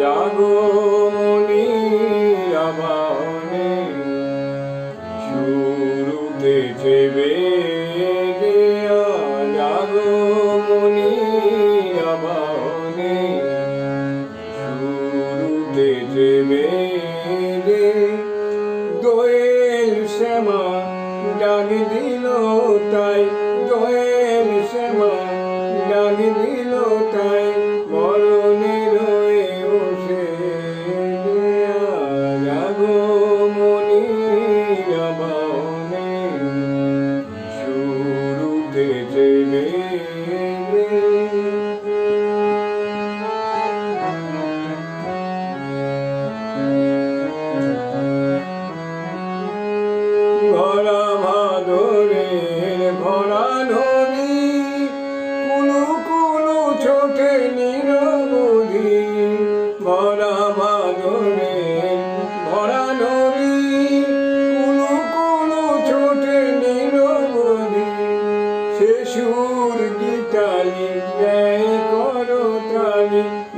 জাগো মনি আবাহনে। শুরুতে চেবে জাগো মনি আবাহনে। শুরুতে চেবে দোয়েল শ্যামা ডাক দিল তাই দোয়েল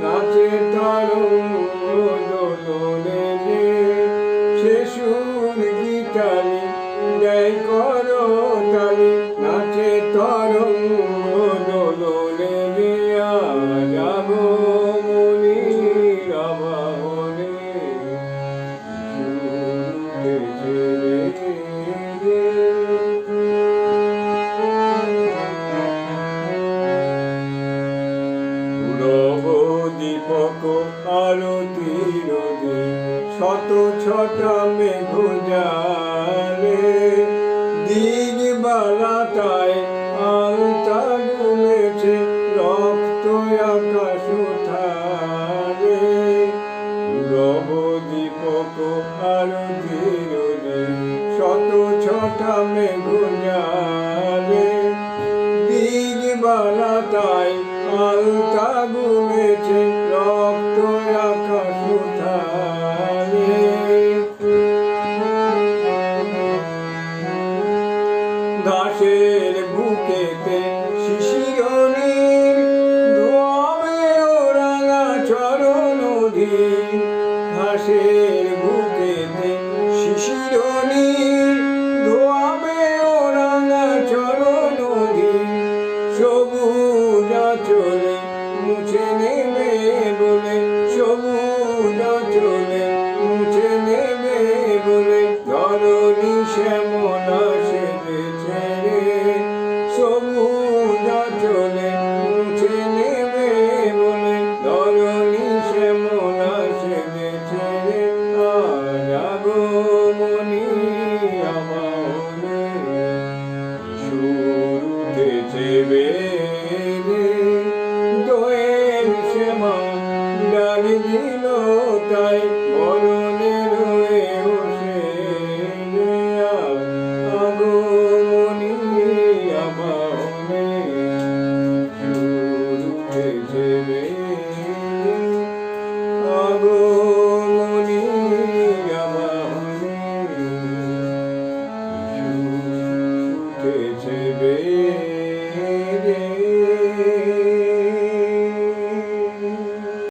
নাচে দোলনে যে শিশুর গীতালি দেয় করো তালি নাচে তরঙ্গ শত ছটা মেঘ জালে দিগ বালাটায় আলতা গুলেছে রক্ত আকাশ উঠালে। নব দীপক আরতির শত ছটা মেঘ জালে দিগ বালাটায় আলতা গুলেছে ঘাসের বুকেতে শিশিরনির ধোয়াবে ওরাঙা চরণ অধীন ঘাসের দিল তাই মরণে